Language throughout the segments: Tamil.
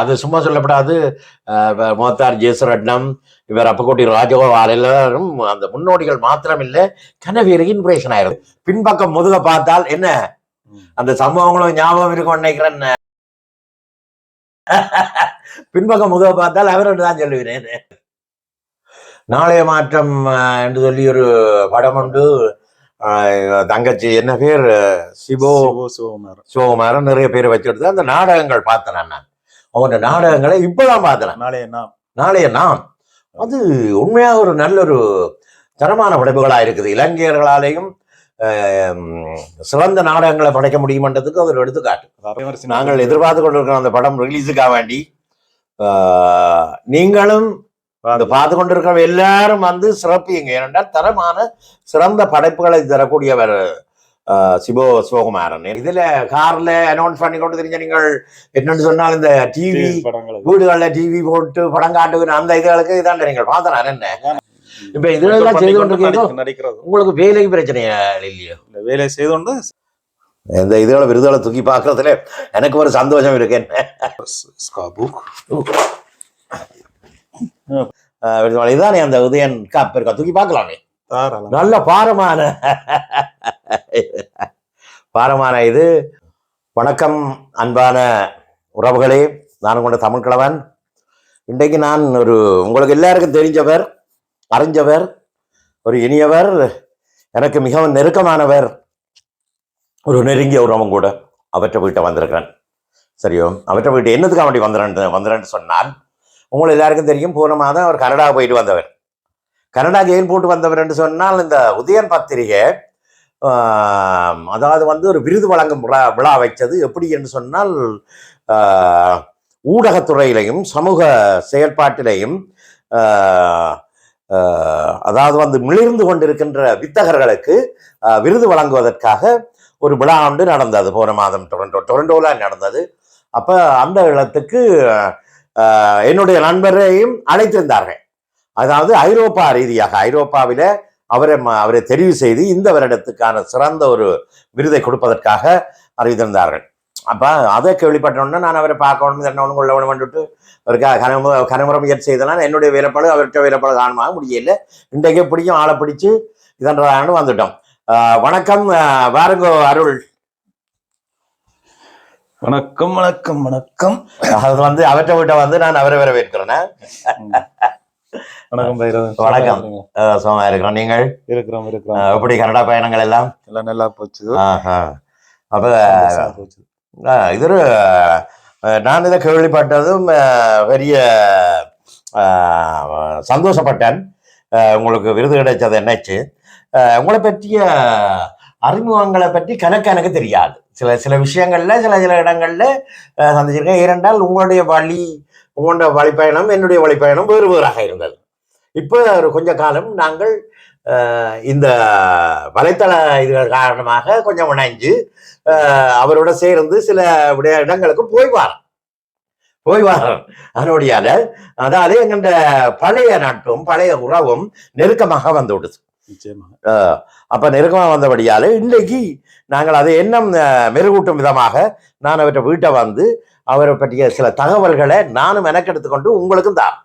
அது சும்மா சொல்லப்படாது. மோத்தார் ஜேசுரட்னம் இவர் அப்பக்கோட்டி ராஜகோபால் எல்லாரும் அந்த முன்னோடிகள் மாத்திரம் இல்ல கனவேறு இன்பிரேஷன் ஆயிருது பின்பக்கம் முதுக பார்த்தால் என்ன. அந்த சம்பவங்களும் ஞாபகம் இருக்கும் நினைக்கிறேன் பின்பக்கம் முதுக பார்த்தால் அவரோடு தான் சொல்லுகிறேன். நாளைய மாற்றம் என்று சொல்லி ஒரு படம் உண்டு. தங்கச்சி என்ன பேர்? சிவோ சிவகுமார் சிவகுமாரன். நிறைய பேர் வச்சுட்டு அந்த நாடகங்கள் பார்த்தேன் நான். அவன் நாடகங்களை இப்பதான் பார்த்தேன் நாளைய நாம். நாளைய நாம். அது உண்மையாக ஒரு நல்ல ஒரு தரமான படைப்புகளா இருக்குது. இலங்கையர்களாலேயும் சிறந்த நாடகங்களை படைக்க முடியுமன்றதுக்கு அது ஒரு எடுத்துக்காட்டு. நாங்கள் எதிர்பார்த்து கொண்டிருக்கிற அந்த படம் ரிலீஸுக்காக வேண்டி நீங்களும் அந்த பார்த்து கொண்டிருக்கிற எல்லாரும் வந்து சிறப்பியுங்க ஏனென்றால் தரமான சிறந்த படைப்புகளை தரக்கூடியவர் ஆஹ், சிவோ சிவகுமாரன் இதுல கார்ல அனௌன்ஸ் பண்ணி கொண்டு தெரிஞ்ச நீங்கள் என்னன்னு சொன்னால் இந்த டிவி படங்கள் வீடுகள்ல டிவி போட்டு படம் காட்டுகிற அந்த இதுகளுக்கு இதான் நீங்கள் பார்த்தேன் என்ன இப்ப இதெல்லாம் செய்து கொண்டிருக்கீங்க உங்களுக்கு வேலைக்கு பிரச்சனையா இல்லையோ வேலையை செய்து கொண்டு இந்த இதுகளை விருதுகளை தூக்கி பார்க்கறதுல எனக்கு ஒரு சந்தோஷம் இருக்கு என்ன இதானே அந்த உதயன் காப் இருக்கா தூக்கி பார்க்கலாமே நல்ல பாரமான பாரமான இது. வணக்கம் அன்பான உறவுகளே. நான் கொண்ட தமிழ் கிழவன். இன்றைக்கு நான் ஒரு உங்களுக்கு எல்லாருக்கும் தெரிஞ்சவர் அறிஞ்சவர் ஒரு இனியவர் எனக்கு மிகவும் நெருக்கமானவர் ஒரு நெருங்கிய உறவும் கூட அவற்றை வீட்டை வந்திருக்கிறேன். சரியோ அவற்றை வீட்டு என்னத்துக்காக வேண்டி வந்துறேன் வந்துறேன்னு சொன்னால் உங்களுக்கு எல்லாருக்கும் தெரியும் போன மாதம் அவர் கனடா போயிட்டு வந்தவர். கனடா ஏன் போட்டு வந்தவர் என்று சொன்னால் இந்த உதயன் பத்திரிகை அதாவது வந்து ஒரு விருது வழங்கும் விழா விழா வைச்சது எப்படி என்று சொன்னால் ஊடகத்துறையிலையும் சமூக செயற்பாட்டிலையும் அதாவது வந்து மிளிர்ந்து கொண்டிருக்கின்ற வித்தகர்களுக்கு விருது வழங்குவதற்காக ஒரு விழா ஒன்று நடந்தது. போன மாதம் டொரண்டோ டொரண்டோவில் நடந்தது. அப்போ அந்த இடத்துக்கு என்னுடைய நண்பரையும் அழைத்திருந்தார்கள். அதாவது ஐரோப்பா ரீதியாக ஐரோப்பாவில அவரை அவரை தெரிவு செய்து இந்த வருடத்துக்கான சிறந்த ஒரு விருதை கொடுப்பதற்காக அறிவித்திருந்தார்கள். அப்ப அதை கேள்விப்பட்டோன்னா நான் அவரை பார்க்கணும் என்ன கொள்ள வேணும் வந்துட்டு அவருக்கு கனமு கனமுறை முயற்சி செய்தனால் என்னுடைய வேலைப்பாடு அவர்கிட்ட வேலைப்பாடு காரணமாக முடியல. இன்றைக்கு பிடிக்கும் ஆளை பிடிச்சு இதன்றான்னு வந்துட்டோம். வணக்கம் வாருங்கோ அருள். வணக்கம் வணக்கம் வணக்கம். அது வந்து அவற்றை விட்ட வந்து நான் அவரை வரவேற்கிறேன். வணக்கம் பைரவன் வணக்கம். சும்மா இருக்கிறோம். நீங்கள்? இருக்கிறோம் இருக்கிறோம். எப்படி கனடா பயணங்கள் எல்லாம்? எல்லாம் நல்லா போச்சு. ஆஹா. அப்ப இது ஒரு நான் இதை கேள்விப்பட்டதும் பெரிய சந்தோஷப்பட்டேன். உங்களுக்கு விருது கிடைச்சது என்னச்சு? உங்களை பற்றிய அறிமுகங்களை பற்றி கணக்கு எனக்கு தெரியாது. சில சில விஷயங்கள்ல சில சில இடங்கள்ல சந்திச்சிருக்கேன். ஏனென்றால் உங்களுடைய வழி உங்களுடைய வழிப்பயணம் என்னுடைய வழிப்பயணம் வேறு வேறாக இருந்தது. இப்போ ஒரு கொஞ்ச காலம் நாங்கள் இந்த வலைத்தள இதுகள் காரணமாக கொஞ்சம் இணைஞ்சு அவரோட சேர்ந்து சில விட இடங்களுக்கு போய் வாரம் போய் வாரம் அதனுடையால அதால எங்கள்ட பழைய நட்பும் பழைய உறவும் நெருக்கமாக வந்து விடுது அப்ப நெருக்கமா வந்தபடியால இன்னைக்கு நாங்கள் அதை எண்ணம் அஹ், மெருகூட்டும் விதமாக நான் அவற்றை வீட்டை வந்து அவரை பற்றிய சில தகவல்களை நானும் மெனக்கெடுத்து கொண்டு உங்களுக்கும் தான்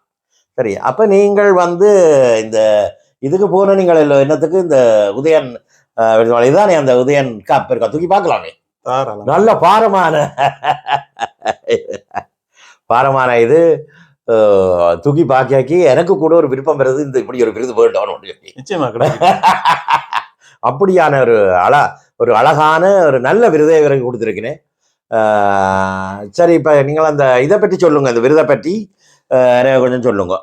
சரி அப்ப நீங்கள் வந்து இந்த இதுக்கு போன நீங்கள் என்னத்துக்கு? இந்த உதயன் இதுதானே அந்த உதயன் காப் இருக்கா? தூக்கி பார்க்கலாமே. நல்ல பாரமான பாரமான இது. தூக்கி பாக்கியாக்கி எனக்கு கூட ஒரு விருப்பம் வருது. இந்த இப்படி ஒரு விருது வேண்டாம் நிச்சயமா அப்படியான ஒரு அழ ஒரு அழகான ஒரு நல்ல விருதை இவருக்கு கொடுத்துருக்கிறேன். அஹ், சரி இப்ப நீங்கள் அந்த இதை பற்றி சொல்லுங்க. இந்த விருதை பற்றி எனக்கு கொஞ்சம் சொல்லுங்க.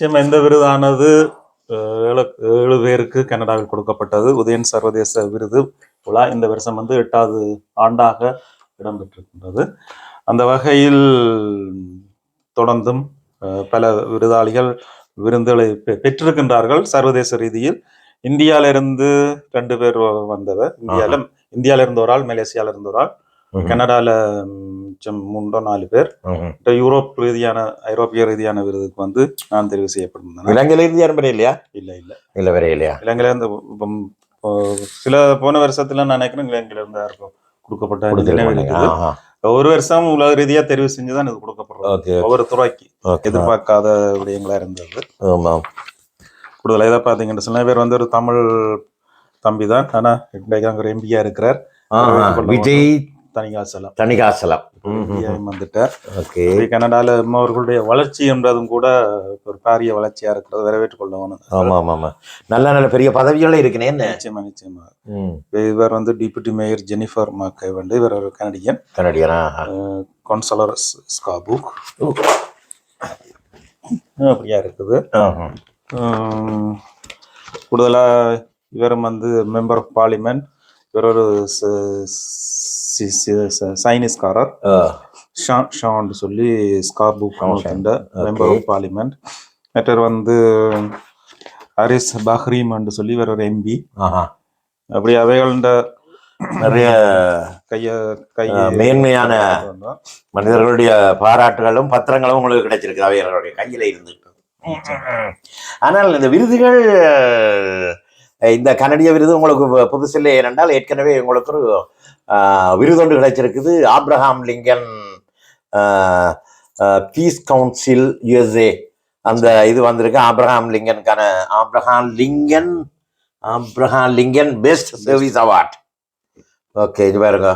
நிச்சயமா இந்த விருதானது? ஏழு ஏழு பேருக்கு கனடாவில் கொடுக்கப்பட்டது. உதயன் சர்வதேச விருது விழா இந்த வருஷம் வந்து எட்டாவது ஆண்டாக இடம்பெற்றிருக்கின்றது. அந்த வகையில் தொடர்ந்தும் பல விருதாளிகள் விருதுகளை பெ- பெற்றிருக்கின்றார்கள். சர்வதேச ரீதியில் இந்தியால இருந்து ரெண்டு பேர் வந்தவர். இந்தியால இருந்து ஒரு ஆள் மலேசியால இருந்து ஒரு ஆள். கனடால மிச்சம் மூன்றோ நாலு பேர். யூரோப் ரீதியான ஐரோப்பிய ரீதியான விருதுக்கு வந்து நான் தெரிவு செய்யப்பட்டிருந்தேன் இலங்கையில இருந்து யாரும் வரைய இல்லையா? இல்ல இல்ல. இல்ல வரைய இல்லையா? இலங்கையில இருந்து சில போன வருஷத்துல நான் நினைக்கிறேன் இலங்கையில இருந்து யாருக்கும் கொடுக்கப்பட்ட. ஒரு வருஷம் உலக ரீதியா தெரிவு செஞ்சுதான் இது கொடுக்கப்படுறது. ஒவ்வொரு துறைக்கு எதிர்பார்க்காத விடயங்களா இருந்தது. கூடுதலாக இதை பார்த்தீங்கன்னா சில பேர் வந்து ஒரு தமிழ் தம்பி தான் ஆனா எம்பியா இருக்கிறார். விஜய் தனிகாசலம் தணிகாசலம். எம்பியாயும் வந்துட்டார். ஓகே. கனடால அவர்களுடைய வளர்ச்சி என்றதும் கூட ஒரு பாரிய வளர்ச்சியா இருக்கிறது வரவேற்றுக் கொள்ளணும் ஆமா ஆமா ஆமா. நல்ல நல்ல பெரிய பதவிகளும் இருக்குனே நிச்சயமா நிச்சயமா. இவர் வந்து டிப்யூட்டி மேயர் ஜெனிஃபர் மாக்கை வந்து இவர் ஒரு கனடியன். கனடியனா? கான்சலர் ஸ்காபுக். அப்படியா இருக்குது. ஆஹா. உம், கூடுதலா இவரும் வந்து மெம்பர் ஆஃப் பார்லிமெண்ட் இவர் ஒரு ச- சி- சி- ச- சைனீஸ்காரர் ஆ. ஷான் ஷான் சொல்லி ஸ்காபுக் மெம்பர் ஆஃப் பார்லிமெண்ட். மற்றவர் வந்து ஹரிஸ் பஹ்ரீம் என்று சொல்லி இவர் ஒரு எம்பி. அப்படி அவைகள நிறைய கைய கைய ஆ, மேன்மையான மனிதர்களுடைய பாராட்டுகளும் பத்திரங்களும் உங்களுக்கு கிடைச்சிருக்கு அவையர்களுடைய கையில இருந்து. ஆனால் இந்த விருதுகள் இந்த கனடிய விருது உங்களுக்கு புதுசில்லை ஏனென்றால் ஏற்கனவே உங்களுக்கு ஒரு விருதொன்று கிடைச்சிருக்குது. Abraham Lincoln peace council USA. அந்த இது வந்திருக்கு. Abraham லிங்கனுக்கான Abraham Lincoln Abraham Lincoln best service award. Okay இது பாருங்க.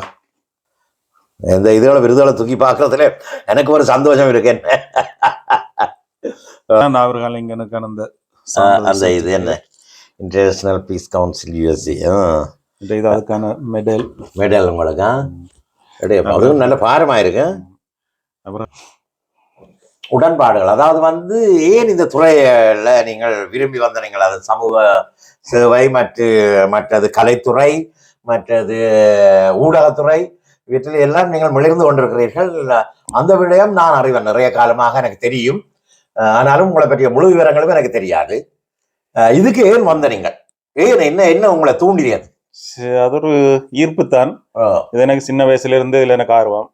இந்த இதுகளை விருதுகளை தூக்கி பார்க்கறதுல எனக்கு ஒரு சந்தோஷம் இருக்கு என்ன இங்கனுக்கான அந்த அந்த இது என்ன? இன்டர்நேஷனல் பீஸ் கவுன்சில் யூஎஸ்சி இது அதுக்கான மெடல் மெடல் உங்களுக்கு? ஆ? அதுவும் நல்ல பாரமா இருக்கு அப்புறம்? உடன்பாடுகள். அதாவது வந்து ஏன் இந்த துறையில நீங்கள் விரும்பி வந்தீங்கள் அது சமூக சேவை மற்ற மற்றது கலைத்துறை மற்றது ஊடகத்துறை இவற்றில் எல்லாம் நீங்கள் மிளிர்ந்து கொண்டிருக்கிறீர்கள். அந்த விடயம் நான் அறிவேன். நிறைய காலமாக எனக்கு தெரியும். ஆனாலும் உங்களை பற்றிய முழு விவரங்களும் எனக்கு தெரியாது. இதுக்கு ஏன் வந்த நீங்கள்? ஏன் என்ன என்ன உங்களை தூண்டியது? அது ஒரு ஈர்ப்பு தான். இது எனக்கு சின்ன வயசுல இருந்து இதுல எனக்கு ஆர்வம்.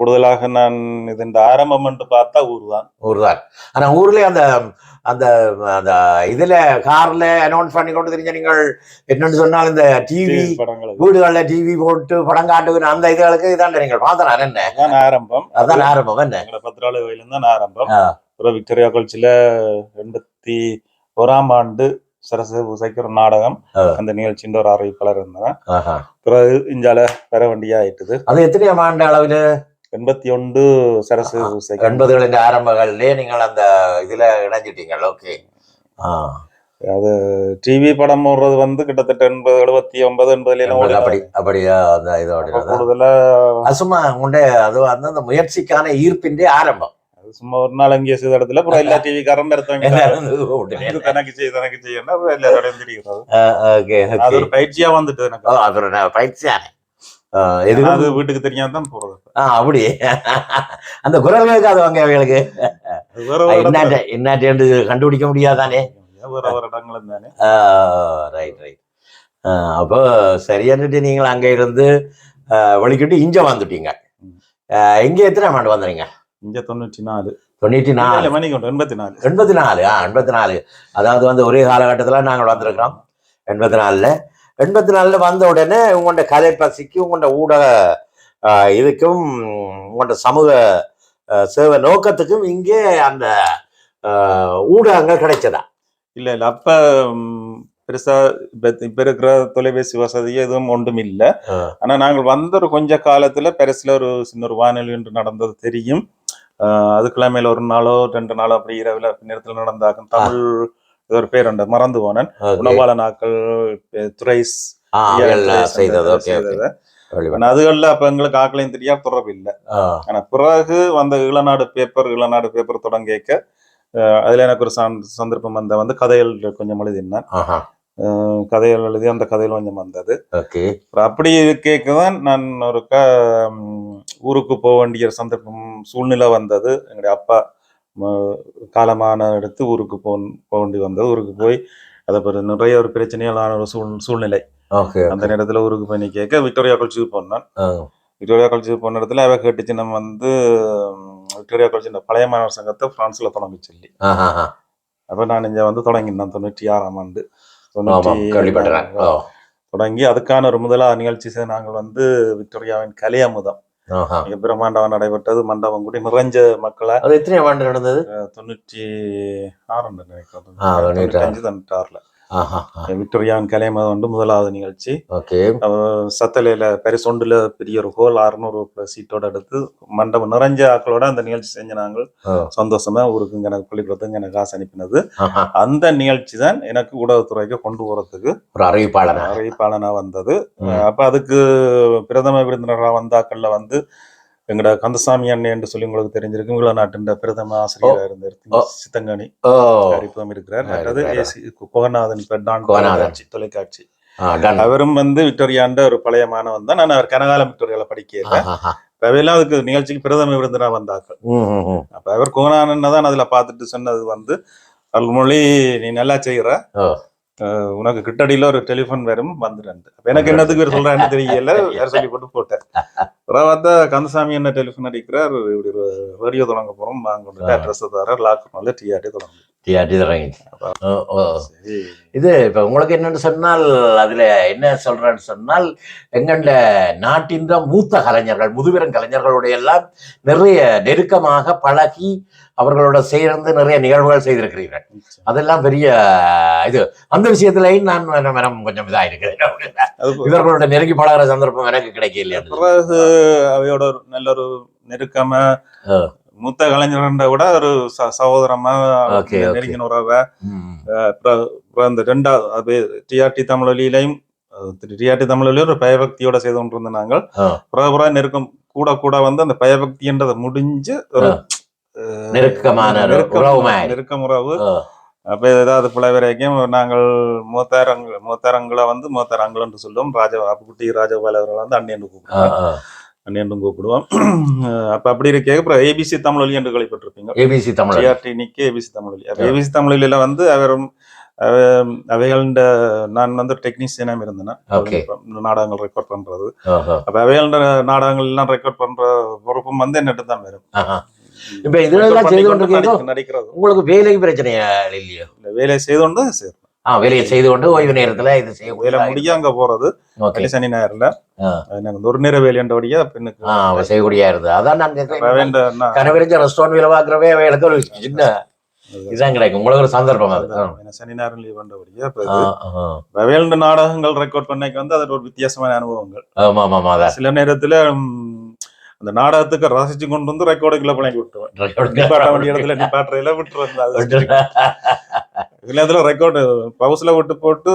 கூடுதலாக நான் இது இந்த ஆரம்பம் என்று பார்த்தா ஊர் தான் ஊர்தான். ஆனா ஊர்ல அந்த அந்த அந்த இதுல கார்ல அனௌன்ஸ் பண்ணி கொண்டு தெரிஞ்ச நீங்கள் என்னன்னு சொன்னால் இந்த டிவி படங்களுக்கு வீடுகள்ல டிவி போட்டு படம் காட்டுகிற அந்த இதுகளுக்கு இதான் நீங்கள். பார்த்தனா என்ன? அதான் ஆரம்பம். அதான் ஆரம்பம். என்ன? எங்களை பத்திராளவையில தான் ஆரம்பம். அப்புறம் விக்டோரியா காலேஜ்ல எண்பத்தி ஓராம் ஆண்டு சரச பூசைக்கு ஒரு நாடகம். அந்த நிகழ்ச்சின்ற ஒரு அறிவிப்பாளர் இருந்தேன். பிறகு இஞ்சால பெற வண்டியா ஆயிட்டுது. அது எத்தனையாம் ஆண்டு அளவில்? எண்பத்தி ஒன்று சரசு பூசைக்கு எண்பதுகளின் ஆரம்பங்களிலே நீங்கள் அந்த இதுல இணைஞ்சிட்டீங்க ஓகே. அது டிவி படம் போடுறது வந்து கிட்டத்தட்ட எண்பது எழுபத்தி ஒன்பது எண்பதுல அப்படி அப்படியா? அந்த இதோட கூடுதலா சும்மா உண்டே அது அந்த முயற்சிக்கான ஈர்ப்பின்றே ஆரம்பம். சும்மா ஒரு நாள் அங்கேயே செய்த இடத்துல அப்புறம் எல்லா டிவி. இது தனக்கு செய்ய தனக்கு செய்யணும். அப்புறம் எல்லாரோடையும் ஓகே அது ஒரு பயிற்சியா வந்துட்டு எனக்கு. அது ஒரு பயிற்சியானே. எதுவும்? அது வீட்டுக்கு தெரியாம தான் போறது. அப்படி அந்த குரல் கேட்காது அவங்க அவங்களுக்கு. என்னாட்ட என்னாட்டு கண்டுபிடிக்க முடியாதானே? வேற ஒரு இடங்களும் தானே. ரைட் ரைட் அப்போ சரியானுட்டு நீங்கள் அங்கே இருந்து வெளிக்கிட்டு இங்க வந்துட்டீங்க. இங்க எத்தனை ஆண்டு வந்துறீங்க இங்க தொண்ணூற்றி நாலு தொண்ணூற்றி நாலு மணிக்கு எண்பத்தி நாலு எண்பத்தி நாலு ஆ எண்பத்தி நாலு அதாவது வந்து ஒரே காலகட்டத்தில் நாங்கள் வந்திருக்கிறோம். எண்பத்தி நாலில் எண்பத்தி நாலில் வந்த உடனே உங்களோட கலை பசிக்கு உங்களோட ஊடக இதுக்கும் உங்களோட சமூக சேவை நோக்கத்துக்கும் இங்கே அந்த ஊடகங்கள் கிடைச்சதா? இல்ல இல்ல. அப்ப பெருசா இப்ப இருக்கிற தொலைபேசி வசதி எதுவும் ஒன்றும் இல்ல. ஆனா நாங்கள் வந்த ஒரு கொஞ்ச காலத்துல பெருசுல ஒரு சின்ன ஒரு வானொலி ஒன்று நடந்தது தெரியும். அதுக்கெல்லாம் மேல ஒரு நாளோ ரெண்டு நாளோ அப்படி இரவுல நேரத்துல நடந்தாக்கும் தமிழ் ஒரு பேர் உண்டு மறந்து போனேன். உணவாள நாட்கள் பெ- துரைஸ் அதுகள்ல அப்ப எங்களுக்கு ஆக்களையும் தெரியா தொடர்பு இல்ல. ஆனா பிறகு வந்த ஈழநாடு பேப்பர் ஈழநாடு பேப்பர் தொடங்கிக்க அதுல எனக்கு ஒரு சந்த- சந்தர்ப்பம் வந்த வந்து கதைகள் கொஞ்சம் எழுதினேன். கதைகள் எழுதி அந்த கதைகள் கொஞ்சம் வந்தது. அப்படி கேட்க தான் நான் ஒரு க ஊருக்கு போக வேண்டிய சந்தர்ப்பம் சூழ்நிலை வந்தது. எங்களுடைய அப்பா காலமான எடுத்து ஊருக்கு போ போக வேண்டி வந்தது. ஊருக்கு போய் அதை பிறகு நிறைய ஒரு பிரச்சனையான ஒரு சூழ் சூழ்நிலை. அந்த நேரத்துல ஊருக்கு போய் கேட்க விக்டோரியா கழிச்சுக்கு போனேன். விக்டோரியா காலேஜ் போன இடத்துல அவ கேட்டுச்சு நம்ம வந்து விக்டோரியா காலேஜ் பழைய மாணவர் சங்கத்தை பிரான்ஸ்ல தொடங்க சொல்லி. அப்ப நான் இங்க வந்து தொடங்கினேன். தொண்ணூற்றி ஆறாம் ஆண்டு. ஓ. தொடங்கி அதுக்கான ஒரு முதலாவது நிகழ்ச்சி நாங்கள் வந்து விக்டோரியாவின் கலை அமுதம். மிக பிரம்மாண்டமாக நடைபெற்றது. மண்டபம் கூடி நிறைஞ்ச மக்களை அது எத்தனை ஆண்டு நடந்தது? தொண்ணூற்றி ஆறு நினைக்கிறேன். தொண்ணூற்றி. தொண்ணூற்றி அஞ்சு தொண்ணூற்றி ஆறுல ஆஹா, ஆஹா. விக்டோரியாவின் கலை அமுதம் வந்து முதலாவது நிகழ்ச்சி ஓகே சத்தலையில பெருசொண்டுல பெரிய ஒரு ஹோல் அறுநூறு சீட்டோட எடுத்து மண்டபம் நிறைஞ்ச ஆக்களோட அந்த நிகழ்ச்சி செஞ்ச நாங்கள். சந்தோஷமா ஊருக்கு எனக்கு பள்ளிக்கூடத்துக்கு எனக்கு காசு அனுப்பினது. அந்த நிகழ்ச்சி தான் எனக்கு ஊடகத்துறைக்கு கொண்டு போறதுக்கு ஒரு அறிவிப்பாளனா அறிவிப்பாளனா வந்தது. அப்ப அதுக்கு பிரதம விருந்தினராக வந்தாக்கள்ல வந்து எங்கட கந்தசாமி அண்ணன் என்று சொல்லி உங்களுக்கு தெரிஞ்சிருக்கு. உங்கள நாட்டின் பிரதம ஆசிரியராக இருந்தார். சித்தங்கனி. அறிவிப்பம் இருக்கிறார். ஏசி குகநாதன் பெட்டான் குகநாதன். தொலைக்காட்சி. அவரும் வந்து விக்டோரியாண்ட ஒரு பழைய மாணவன் தான். நான் அவர் கனகாலம் விக்டோரியால ஆஹா. அவையெல்லாம் அதுக்கு நிகழ்ச்சிக்கு பிரதம விருந்தினரா வந்தாக்கள். அப்ப அவர் குகநாதன் தான் அதுல பார்த்துட்டு சொன்னது வந்து அருள்மொழி நீ நல்லா செய்யற உனக்கு கிட்டடியில ஒரு டெலிபோன் வரும் வந்துடுறேன் அப்ப எனக்கு என்னத்துக்கு இவர் சொல்றான்னு தெரியல. சொல்லி போட்டு போட்டேன். பார்த்தா கந்தசாமி என்ன டெலிஃபோன் அடிக்கிறார் இப்படி ரேடியோ தொடங்க போறோம் வாங்க அட்ரஸ் தர லாக் பண்ணல டிஆர்டி தொடங்க ஓ. சரி. இது இப்ப உங்களுக்கு என்னன்னு சொன்னால் அதுல என்ன சொல்றேன்னு சொன்னால் எங்கண்ட நாட்டின் மூத்த கலைஞர்கள் முதுபெரும் கலைஞர்களுடைய எல்லாம் நிறைய நெருக்கமாக பழகி அவர்களோட சேர்ந்து நிறைய நிகழ்வுகள் செய்திருக்கிறீர்கள். அதெல்லாம் பெரிய இது அந்த விஷயத்திலையும் நான் மனம் கொஞ்சம் இதா இருக்கிறேன் இவர்களோட நெருங்கி பழகிற சந்தர்ப்பம் எனக்கு கிடைக்கல பிறகு அவையோட ஒரு நல்ல ஒரு நெருக்கமா ஆ. மூத்த கலைஞர்ன்ற விட ஒரு சகோதரமா. நெருங்கின உறவை இந்த ரெண்டாவது டிஆர்டி தமிழொலியிலையும் டிஆர்டி தமிழொலியும் ஒரு பயபக்தியோட செய்து கொண்டிருந்த நாங்கள் ஆ. புற புற நெருக்கம் கூட கூட வந்து அந்த பயபக்தின்றதை முடிஞ்சு ஒரு நெருக்கமான நெருக்கம் உறவு மாதிரி. நெருக்கம் உறவு. அப்ப ஏதாவது பிள்ளை வரைக்கும் நாங்கள் மூத்தாரங்க மூத்தாரங்களை வந்து மூத்தாரங்கள் என்று சொல்லுவோம் ராஜ அப்புக்குட்டி ராஜபால் அவர்கள் வந்து அண்ணன் கூப்பிடுவோம் அண்ணன் கூப்பிடுவோம். அப்ப அப்படி இருக்கே அப்புறம் ஏபிசி தமிழொலி என்று கேள்விப்பட்டிருப்பீங்க. ஏபிசி தமிழ் ஜிஆர்டி நிக்கி ஏபிசி தமிழொலி அப்ப ஏபிசி தமிழொலியில வந்து அவரும் அவ- அவைகள நான் வந்து டெக்னீஷியனாக இருந்தேன். நாடகங்கள் ரெக்கார்ட் பண்றது. அப்ப அவைகள நாடகங்கள் எல்லாம் ரெக்கார்ட் பண்ற பொறுப்பும் வந்து என்னட்டு தான் வரும். இப்ப நடிக்க- நடிக்கிறது. உங்களுக்கு வேலை பிரச்சனையா இல்லையோ? இந்த வேலையை செய்து கொண்டு சரி ஆ வேலையை செய்து கொண்டு ஓய்வு நேரத்துல இது வேலை செய்ய முடிய அங்க போறது. சனி ஆ. எனக்கு ஒரு நேர வேலையன்றபடியா பெண்ணுக்கு செய்யக்கூடியா இருந்தது அதான் நான் கனவெறிஞ்ச ரெஸ்டாரண்ட் வேலை பார்க்குறவே அவங்களுக்கு ஒரு சின்ன இதான் கிடைக்கும். உங்களுக்கு ஒரு சந்தர்ப்பம் அது. எனக்கு சனி நேரம் லீவ் ஆ. வேண்ட நாடகங்கள் ரெக்கார்ட் பண்ணைக்கு வந்து அது ஒரு வித்தியாசமான அனுபவங்கள். ஆமா ஆமா சில நேரத்துல அந்த நாடகத்துக்கு ரசிச்சு கொண்டு வந்து ரெக்கார்டுக்குள்ள பழங்கி விட்டுருவேன். நிப்பாட்ட வேண்டிய இடத்துல நிப்பாட்டுறையில விட்டுருவேன். சில இடத்துல ரெக்கார்டு பவுஸ்ல விட்டு போட்டு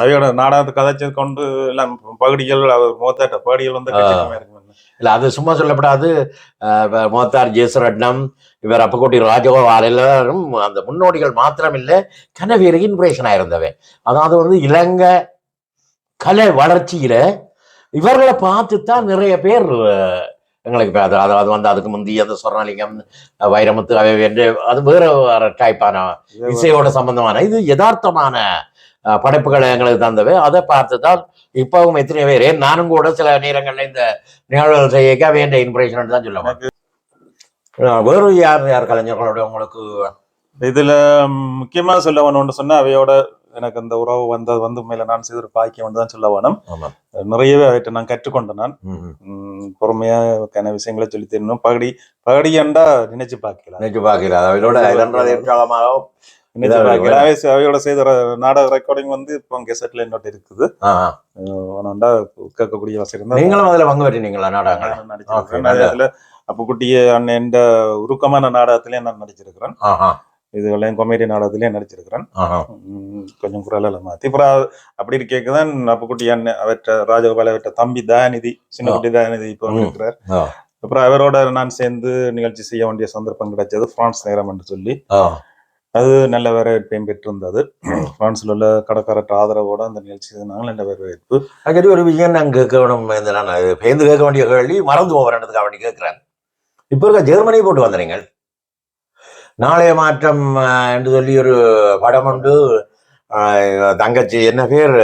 அவையோட நாடகத்தை கதைச்சு கொண்டு எல்லாம் பகுதிகள் அவர் மோத்தாட்ட பகுதிகள் வந்து இல்ல அது சும்மா சொல்லப்படாது. மோத்தார் ஜேசுரட்னம் இவர் அப்பக்கோட்டி ராஜகோபால் எல்லாரும் அந்த முன்னோடிகள் மாத்திரம் இல்ல கனவேறு இன்ஸ்பிரேஷன் ஆயிருந்தவன் அதாவது வந்து இலங்கை கலை வளர்ச்சியில இவர்களை பார்த்து தான் நிறைய பேர் எங்களுக்கு இப்ப அது அதாவது வந்து அதுக்கு முந்தி அந்த சொர்ணலிங்கம் வைரமுத்து அவை என்று அது வேற டைப்பான இசையோட சம்பந்தமான இது யதார்த்தமான படைப்புகளை எங்களுக்கு தந்தவை அதை பார்த்து தான் இப்பவும் எத்தனை பேர் நானும் கூட சில நேரங்கள்ல இந்த நிகழ்வுகள் செய்ய வேண்டிய இன்ஸ்பிரேஷன் தான் சொல்லுவேன் வேறு யார் யார் கலைஞர்களோட உங்களுக்கு இதுல முக்கியமா சொல்ல வேணும்னு சொன்னா அவையோட எனக்கு அந்த உறவு வந்தது வந்து மேல நான் செய்த ஒரு பாக்கியம் தான் சொல்ல வேணும். நிறையவே அவற்றை நான் கற்றுக்கொண்டேன் நான். ம், ம். ம், பொறுமையா கன விஷயங்களை சொல்லி தரணும். பகடி பகடி ஏண்டா நினைச்சு பார்க்கல. நினைச்சு பார்க்கல. அவை செ- அவையோட செய்த நாடக ரெக்கார்டிங் வந்து இப்போ கெசட்ல என்னோட இருக்குது. கேட்கக்கூடிய வசதி இருந்தா நீங்களும் அதுல பங்கு பெற்றினீங்களா. Okay, நல்லது. அதுல அப்புக்குட்டிய அண்ணன் என்ற உருக்கமான நாடகத்திலே நான் நடிச்சிருக்கிறேன். இதுகளையும் கொமேடி நாடகத்திலே நடிச்சிருக்கிறேன். கொஞ்சம் குரலில் மாத்தி. அப்புறம் அப்படி இருக்கேக்குதான் அப்புக்குட்டி அண்ணன் அவற்ற ராஜகோபால் அவற்ற தம்பி தயாநிதி சின்ன குட்டி தயாநிதி இப்போ. இருக்கிறார். அப்புறம் அவரோட நான் சேர்ந்து நிகழ்ச்சி செய்ய வேண்டிய சந்தர்ப்பம் கிடைச்சது பிரான்ஸ் நேரம் என்று சொல்லி. அது நல்ல வரவேற்பையும் பெற்றிருந்தது. பிரான்ஸ்ல உள்ள கடைக்காரற்ற ஆதரவோட அந்த நிகழ்ச்சி செய்தாங்க நல்ல வரவேற்பு. சரி ஒரு விஷயம் நான் கேட்கணும் இந்த நான் பேருந்து கேட்க வேண்டிய கேள்வி மறந்து போகிறதுக்காக வேண்டி கேட்கிறேன். இப்போ இருக்க ஜெர்மனி போட்டு வந்த நீங்கள்? நாளைய மாற்றம் என்று சொல்லி ஒரு படம் உண்டு. தங்கச்சி என்ன பேர்?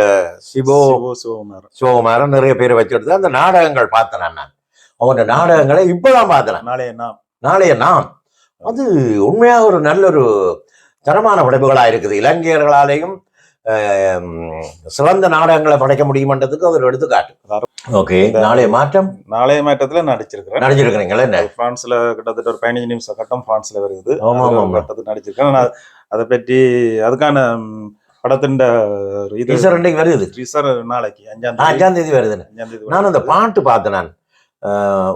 சிவோ சிவோ சிவகுமார். சிவகுமாரன் நிறைய பேர் வச்சுட்டு அந்த நாடகங்கள் பார்த்தேன் நான் அவங்க நாடகங்களை இப்பதான் பார்த்தேன் நாளைய நாம். நாளைய நாம். அது உண்மையாக ஒரு நல்ல ஒரு தரமான படைப்புகளா இருக்குது. இலங்கையர்களாலேயும் சிறந்த நாடகங்களை படைக்க முடியுமன்றதுக்கு அது ஒரு எடுத்துக்காட்டு. ஓகே நாளைய மாற்றம்? நாளைய மாற்றத்துல நடிச்சிருக்கிறேன். நடிச்சிருக்கிறீங்களா என்ன? பிரான்ஸ்ல கிட்டத்தட்ட ஒரு பதினஞ்சு நிமிஷம் கட்டம் பிரான்ஸ்ல வருது. கட்டத்துக்கு நடிச்சிருக்கேன். நான் அதை பற்றி அதுக்கான படத்தின் ரெண்டைக்கு வருது. டீசர் நாளைக்கு அஞ்சாம் அஞ்சாம் தேதி வருதுன்னு அஞ்சாம் தேதி நான் அந்த வருது. பாட்டு பார்த்தேன் நான்.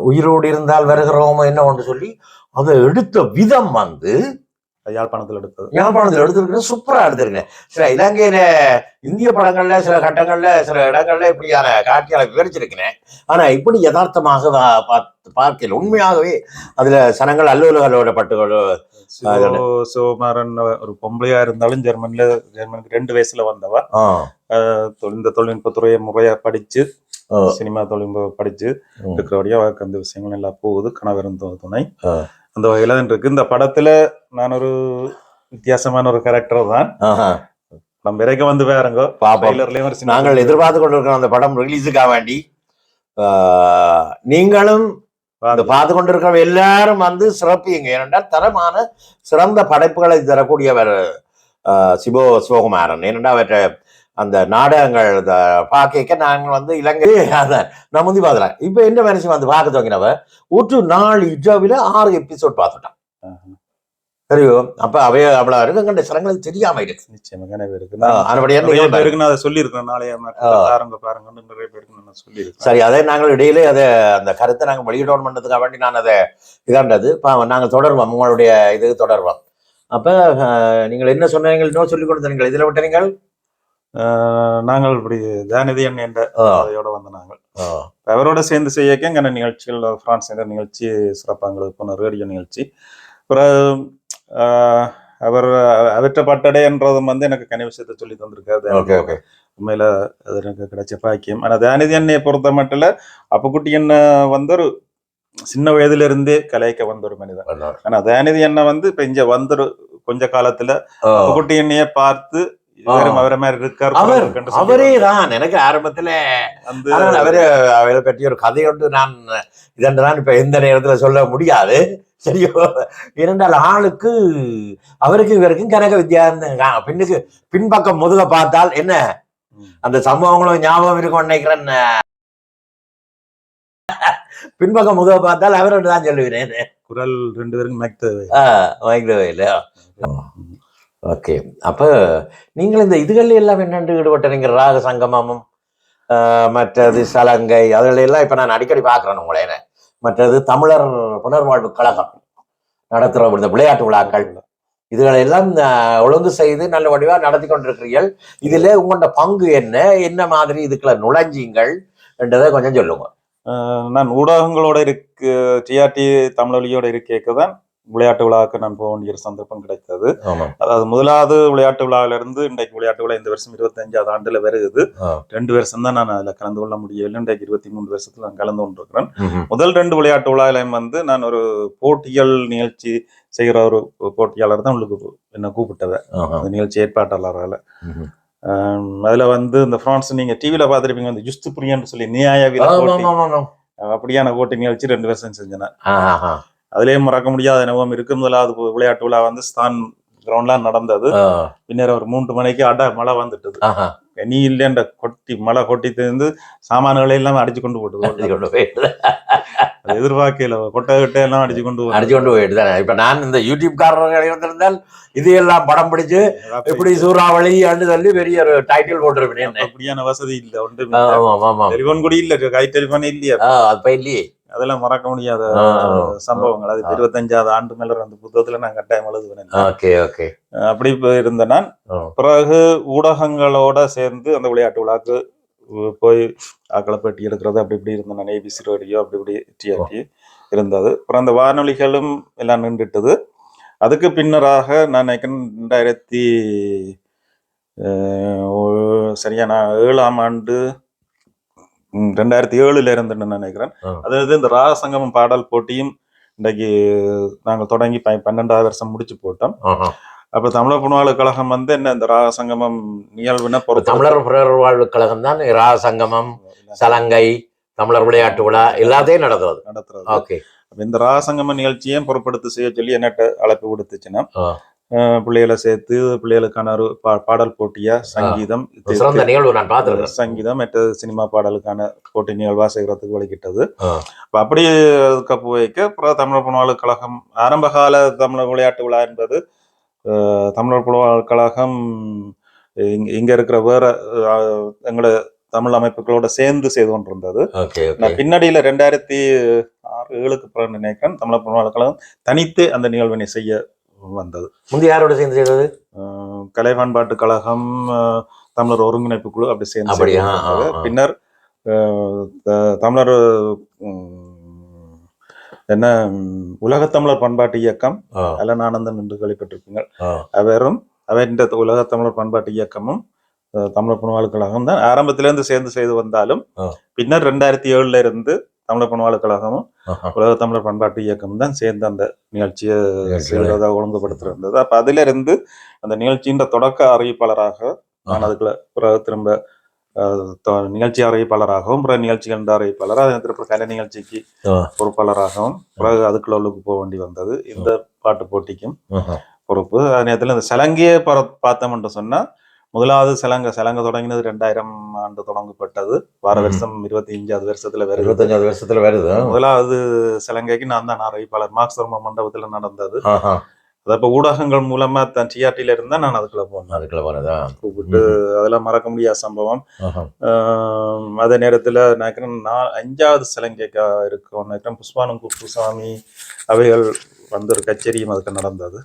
உயிரோடு இருந்தால் வருகிறோமோ என்ன ஒன்று சொல்லி அதை எடுத்த விதம் வந்து யாழ்ப்பாணத்துல எடுத்தது. யாழ்ப்பாணத்தில் எடுத்திருக்கேன் சூப்பரா எடுத்திருக்கேன் சில இலங்கையில இந்திய படங்கள்ல சில கட்டங்கள்ல சில இடங்கள்ல இப்படியான காட்சிகளை விவரிச்சிருக்கிறேன். ஆனா இப்படி யதார்த்தமாக பார்க்கல உண்மையாகவே அதுல சனங்கள் அல்லுவலகளோட பட்டுகளோ சிவோ சிவகுமாரன் ஒரு பொம்பளையா இருந்தாலும் ஜெர்மன்ல ஜெர்மனுக்கு ரெண்டு வயசுல வந்தவ. இந்த தொழில்நுட்ப துறையை முறையா படிச்சு சினிமா தொழில்நுட்பம் படிச்சு. இருக்கிறபடியா அவருக்கு அந்த விஷயங்கள் எல்லாம் போகுது. கணவரும் து- துணை. அந்த வகையில தான் இருக்கு. இந்த படத்துல நான் ஒரு வித்தியாசமான ஒரு கேரக்டர் தான். நம்ம வரைக்கும் வந்து சின்ன நாங்கள் எதிர்பார்த்து கொண்டிருக்கிற அந்த படம் ரிலீஸுக்காக வேண்டி நீங்களும் அந்த பார்த்து கொண்டிருக்கிற எல்லாரும் வந்து சிறப்பியுங்க ஏனென்றால் தரமான சிறந்த படைப்புகளை தரக்கூடியவர் சிவோ சிவகுமாரன். ஏனென்றால் அவற்றை அந்த நாடகங்கள் பார்க்க நாங்கள் வந்து இலங்கை அத நான் முந்தி பார்த்துறேன் இப்போ என்ன மனுஷன் வந்து பார்க்க துவங்கினவ ஒரு நாலு இஜாவில ஆறு எபிசோட் பார்த்துட்டான். சரியோ அப்ப அவைய அவ்வளவு இருக்குங்கிற சிறங்களுக்கு தெரியாம இருக்கு நிச்சயமா நான் அதை சொல்லியிருக்கேன். நாளைய ஆ. பாருங்க பாருங்கன்னு நிறைய பேருக்கு நான் சொல்லியிருக்கேன். சரி அதை நாங்கள் இடையிலே அதை அந்த கருத்தை நாங்கள் வெளியிடணும் பண்ணுறதுக்காக வேண்டி நான் அதை இதாண்டது. நாங்கள் தொடர்வோம். உங்களுடைய இது தொடர்வோம். அப்போ நீங்கள் என்ன சொன்னீங்க இன்னும் சொல்லிக் கொடுத்தீங்கள் இதில் விட்ட நீங்கள் நாங்கள் இப்படி ஜானதி அண்ணன் என்ற கதையோட வந்த நாங்கள். அவரோட சேர்ந்து செய்யக்க இங்கே நிகழ்ச்சிகள் பிரான்ஸ் என்ற நிகழ்ச்சி சிறப்பாங்களுக்கு போன ரேடியோ நிகழ்ச்சி. அப்புறம் ஆஹ், அவர் அவற்றை பட்டடைன்றதும் வந்து எனக்கு கனி விஷயத்தை சொல்லி தந்திருக்காரு உண்மையில அது எனக்கு கிடைச்ச பாக்கியம். ஆனா தயாநிதி அண்ணையை பொறுத்த மட்டும் அப்பக்குட்டி என்ன வந்து ஒரு சின்ன வயதுல இருந்தே கலைக்க வந்த ஒரு மனிதன். ஆனா தயாநிதி அண்ணன் வந்து இப்ப இங்க வந்து ஒரு கொஞ்ச காலத்துல ஓ, அப்பக்குட்டி எண்ணைய பார்த்து அவரை அவர் தான். எனக்கு ஆரம்பத்தில் அவரு அவரை பற்றி ஒரு கதை ஒன்று நான் இதென்று தான் இப்போ எந்த நேரத்தில் சொல்ல முடியாது. சரியோ? இரண்டால் ஆளுக்கு அவருக்கு இவருக்கும் கனக வித்தியாசம். பின்னுக்கு பின்பக்கம் முதுக பார்த்தால் என்ன. அந்த சம்பவங்களும் ஞாபகம் இருக்கும் நினைக்கிறேன். பின்பக்கம் முதுக பார்த்தால் அவரோட தான் சொல்லுகிறேன். குரல் ரெண்டு பேருக்கும் வாங்கிடவே இல்லையா ஓகே அப்போ நீங்கள் இந்த இதுகள் எல்லாம் என்னென்று ஈடுபட்டுறீங்க ராக சங்கமமும் மற்றது சலங்கை அதுல எல்லாம் இப்போ நான் அடிக்கடி பார்க்குறேன் உங்களை மற்றது தமிழர் புனர்வாழ்வு கழகம் நடத்துகிற இந்த விளையாட்டு விழாக்கள். இதுகளெல்லாம் ஒழுங்கு செய்து நல்ல வடிவாக நடத்தி கொண்டிருக்கிறீர்கள். இதில் உங்களோட பங்கு என்ன? என்ன மாதிரி இதுக்குள்ள நுழைஞ்சீங்கள் என்றதை கொஞ்சம் சொல்லுங்க. நான் ஊடகங்களோட இருக்கு டிஆர்டி தமிழொலியோட இருக்கேக்கு தான். விளையாட்டு விழாவுக்கு நான் போக வேண்டிய சந்தர்ப்பம் கிடைத்தது அதாவது முதலாவது விளையாட்டு விழாவில இருந்து இன்றைக்கு விளையாட்டு விழா இந்த வருஷம் இருபத்தஞ்சாவது ஆண்டுல வருது. ரெண்டு வருஷம் தான் நான் அதுல கலந்து கொள்ள முடியவில்லை இன்றைக்கு இருபத்தி மூணு வருஷத்துல நான் கலந்து கொண்டிருக்கிறேன். முதல் ரெண்டு விளையாட்டு விழாவிலையும் வந்து நான் ஒரு போட்டிகள் நிகழ்ச்சி செய்கிற ஒரு போட்டியாளர் தான் உங்களுக்கு என்ன. அந்த நிகழ்ச்சி ஏற்பாட்டாளரால அதுல வந்து இந்த பிரான்ஸ் நீங்க டிவில பார்த்திருப்பீங்க அந்த ஜுஸ்து புரியன்னு சொல்லி நியாய. அப்படியான போட்டி நிகழ்ச்சி ரெண்டு வருஷம் செஞ்சேன். அதுலயும் மறக்க முடியாத அனுபவம் இருக்கு. முதலாவது விளையாட்டு விழா வந்து ஸ்தான் கிரவுண்ட்ல நடந்தது. பின்னர் ஒரு மூன்று மணிக்கு அட மழை வந்துட்டது. நீ இல்லைன்ற கொட்டி மழை கொட்டி திருந்து சாமான்களை எல்லாம் அடிச்சு கொண்டு போட்டு எதிர்பார்க்கல. கொட்டை கிட்ட எல்லாம் அடிச்சு கொண்டு அடிச்சு கொண்டு போயிட்டு தானே இப்ப நான் இந்த யூடியூப் காரர்கள் இருந்திருந்தால் இது எல்லாம் படம் பிடிச்சு எப்படி சூறாவளி அண்டு சொல்லி பெரிய ஒரு டைட்டில் போட்டிருப்பேன். அப்படியான வசதி இல்ல ஒன்று டெலிபோன் கூட இல்ல கை டெலிபோன் இல்லையா? போய் இல்லையே. அதெல்லாம் மறக்க முடியாத. சம்பவங்கள். அது. இருபத்தஞ்சாவது ஆண்டு மேல அந்த புத்தகத்துல நான் கட்டாயம் எழுதுவேன் ஓகே ஓகே. அப்படி இருந்த நான். பிறகு ஊடகங்களோட சேர்ந்து அந்த விளையாட்டு விழாக்கு போய் ஆக்களை பெட்டி எடுக்கிறது அப்படி இப்படி இருந்த நான் ஏபிசி ரேடியோ அப்படி இப்படி டிஆர்டி இருந்தது அப்புறம் அந்த வானொலிகளும் எல்லாம் நின்றுட்டது அதுக்கு பின்னராக நான் நினைக்கிறேன் ரெண்டாயிரத்தி சரியா நான் ஏழாம் ஆண்டு ரெண்டாயிரத்தி ஏழுல இருந்துன்னு நினைக்கிறேன். அதாவது இந்த ராசங்கமம் பாடல் போட்டியும் இன்றைக்கு நாங்கள் தொடங்கி பன்னெண்டாவது வருஷம் முடிச்சு போட்டோம். அப்ப தமிழர் புனவாளர் கழகம் வந்து என்ன இந்த ராக சங்கமம் நிகழ்வுன தமிழர் புரர் வாழ்வு கழகம் தான் இரா சங்கமம் சலங்கை தமிழர் விளையாட்டு விழா எல்லாத்தையும் நடத்துறது. நடத்துறது. ஓகே. அப்ப இந்த ராக சங்கம நிகழ்ச்சியும் பொறுப்படுத்தி செய்ய சொல்லி என்னட்ட அழைப்பு கொடுத்துச்சுன்னா பிள்ளைகளை சேர்த்து பிள்ளைகளுக்கான ஒரு பா- பாடல் போட்டியா சங்கீதம் சிறந்த நிகழ்வு நான் பார்த்துருக்கேன். சங்கீதம் மற்ற சினிமா பாடலுக்கான போட்டி நிகழ்வா செய்யறதுக்கு வழிகிட்டது. ஆ. அப்ப அப்படி கப்பு வைக்க அப்புறம் தமிழர் புனவாளர் கழகம் ஆரம்ப கால தமிழர் விளையாட்டு விழா என்பது தமிழர் புனவாளர் கழகம் இங்க- இங்க இருக்கிற வேற அஹ், எங்களோட தமிழ் அமைப்புகளோட சேர்ந்து செய்து கொண்டிருந்தது. நான் பின்னாடியில ரெண்டாயிரத்தி ஆறு ஏழுக்கு பிறகு நினைக்கிறேன் தமிழர் புனவாளர் கழகம் தனித்து அந்த நிகழ்வினை செய்ய வந்தது. முந்தி யாரோட சேர்ந்து செய்தது? கலை பண்பாட்டு கழகம் தமிழர் ஒருங்கிணைப்பு குழு அப்படி சேர்ந்து. பின்னர் தமிழர் என்ன உம், உலகத் தமிழர் பண்பாட்டு இயக்கம் அலன் ஆனந்தன் என்று கேள்விப்பட்டிருப்பீங்க. அவரும் அவர் இந்த உலகத் தமிழர் பண்பாட்டு இயக்கமும் தமிழர் புனவாளர் கழகம் தான் ஆரம்பத்திலிருந்து சேர்ந்து செய்து வந்தாலும். பின்னர் ரெண்டாயிரத்தி ஏழுல இருந்து தமிழர் புனவாளர் கழகமும் ஆஹா. உலக தமிழர் பண்பாட்டு இயக்கம் தான் சேர்ந்து அந்த நிகழ்ச்சியை. செய்கிறதா ஒழுங்குபடுத்துறது அப்ப அதுல இருந்து அந்த நிகழ்ச்சியின் தொடக்க அறிவிப்பாளராக நான். அதுக்குள்ள திரும்ப நிகழ்ச்சி அறிவிப்பாளராகவும் பிறகு நிகழ்ச்சிகள் அறிவிப்பாளர் அதன் திரும்ப கலை நிகழ்ச்சிக்கு. பொறுப்பாளராகவும் பிறகு அதுக்குள்ள உள்ளுக்கு போக வேண்டி வந்தது இந்த பாட்டு போட்டிக்கும். பொறுப்பு அதே நேரத்தில் இந்த சலங்கையை பர- பார்த்தோம் என்று சொன்னா முதலாவது சலங்கை சலங்கை தொடங்கினது ரெண்டாயிரம் ஆண்டு தொடங்கப்பட்டது வார. வருஷம் இருபத்தி அஞ்சாவது வருஷத்துல வருது இருபத்தஞ்சாவது வருஷத்துல வருது முதலாவது சலங்கைக்கு நான் தான் அறிவிப்பாளர் மார்க்ஸ் தர்ம மண்டபத்துல நடந்தது. அது அப்ப ஊடகங்கள் மூலமா தன் டிஆர்டில இருந்தா நான் அதுக்குள்ள போனேன் அதுக்குள்ள வரதா கூப்பிட்டு அதெல்லாம் மறக்க முடியாத சம்பவம். அதே நேரத்துல நினைக்கிறேன் நான் அஞ்சாவது சலங்கைக்கா இருக்கும் நினைக்கிறேன் புஷ்பானம் குப்புசாமி அவைகள் வந்து ஒரு கச்சேரியும் அதுக்கு நடந்தது.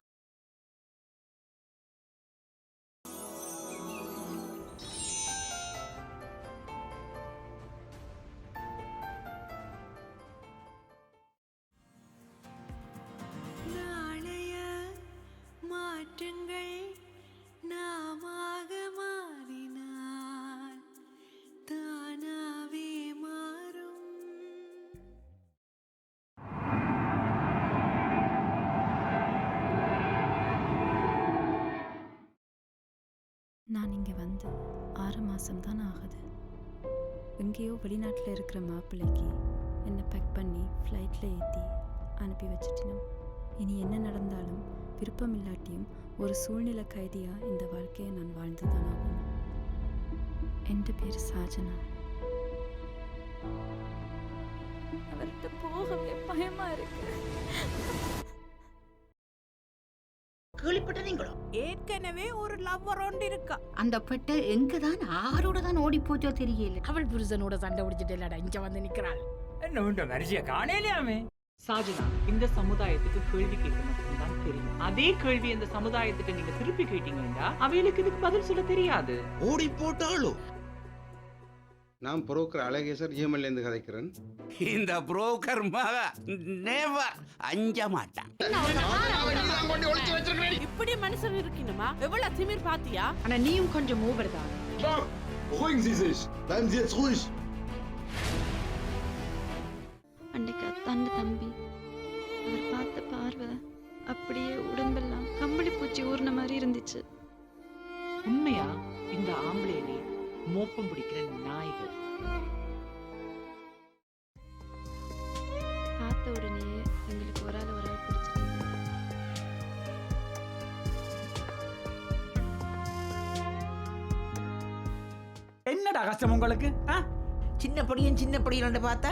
வந்து ஆறு மாதம்தான் ஆகுது. எங்கேயோ வெளிநாட்டில் இருக்கிற மாப்பிள்ளைக்கு என்னை பேக் பண்ணி ஃப்ளைட்டில் ஏற்றி அனுப்பி வச்சுட்டினோம் இனி என்ன நடந்தாலும் விருப்பம் இல்லாட்டியும் ஒரு சூழ்நிலை கைதியாக இந்த வாழ்க்கையை நான் வாழ்ந்து தான் ஆகணும். என்ற பேர் சாஜனா. அவர்கிட்ட போகவே பயமா ஏற்கனவே ஒரு லவ்வர் ஒன்று இருக்கா? அந்த பெட்டை எங்க தான் ஆரோட தான் ஓடி போச்சோ தெரியல. அவள் புருஷனோட சண்டை பிடிச்சிட்டு இல்லடா இங்க வந்து நிக்கிறாள். என்ன உண்ட மரிசிய காணலையாமே? சாஜனா இந்த சமுதாயத்துக்கு கேள்வி கேட்க மட்டும்தான் தெரியும். அதே கேள்வி இந்த சமுதாயத்துக்கு நீங்க திருப்பி கேட்டீங்கன்னா அவைகளுக்கு இதுக்கு பதில் சொல்ல தெரியாது. ஓடி போட்டாலும் நான் புரோக்கர் அழகேசர் ஜிஎம்எல்லேருந்து கதைக்கிறேன். இந்த புரோக்கர் மக நெவர் அஞ்ச மாட்டான். இப்படி மனுஷன் இருக்கணுமா? எவ்வளவு திமிர் பாத்தியா? ஆனா நீயும் கொஞ்சம் ஓவர் தான். Beruhigen Sie sich. Bleiben Sie jetzt ruhig. அன்றைக்கு அத்தாண்ட தம்பி அவர் பார்த்த பார்வை அப்படியே உடம்பெல்லாம் கம்பளி பூச்சி ஊறின மாதிரி இருந்துச்சு. உண்மையா? இந்த ஆம்பளையிலே மோப்பம் பிடிக்கிற நாய்கள். பார்த்த உடனே எங்களுக்கு ஒரு ஆள் ஒரு ஆள் என்னடா கஷ்டம் உங்களுக்கு? சின்ன படியன் சின்ன படியன் பார்த்தா?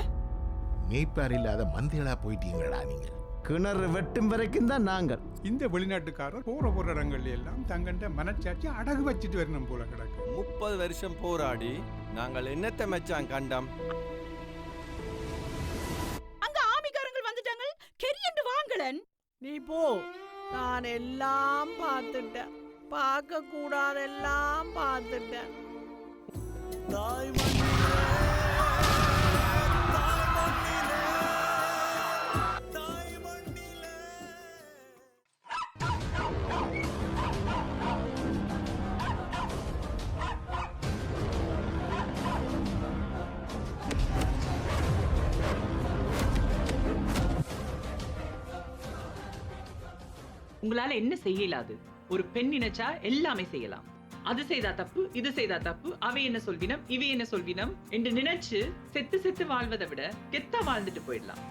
மேய்ப்பார் இல்லாத மந்திகளா போயிட்டீங்களா நீங்க கிணறு வெட்டும் வரைக்கும் தான் நாங்கள். இந்த வெளிநாட்டுக்காரர் போற போற இடங்கள்ல எல்லாம் தங்கண்ட மனச்சாட்சி அடகு வச்சுட்டு வரணும் போல கிடக்கு. முப்பது வருஷம் போராடி நாங்கள் என்னத்தை மச்சான் கண்டம்? அங்க ஆமிக்காரங்கள் வந்துட்டாங்க. கெரியண்டு வாங்கலன் நீ போ. நான் எல்லாம் பார்த்துட்டேன். பார்க்க கூடாதெல்லாம் பார்த்துட்டேன் உங்களால என்ன செய்ய இயலாது ஒரு பெண் நினைச்சா எல்லாமே செய்யலாம். அது செய்தா தப்பு இது செய்தா தப்பு அவை என்ன சொல்வினம் இவை என்ன சொல்வினம் என்று நினைச்சு செத்து செத்து வாழ்வதை விட கெத்தா வாழ்ந்துட்டு போயிடலாம்.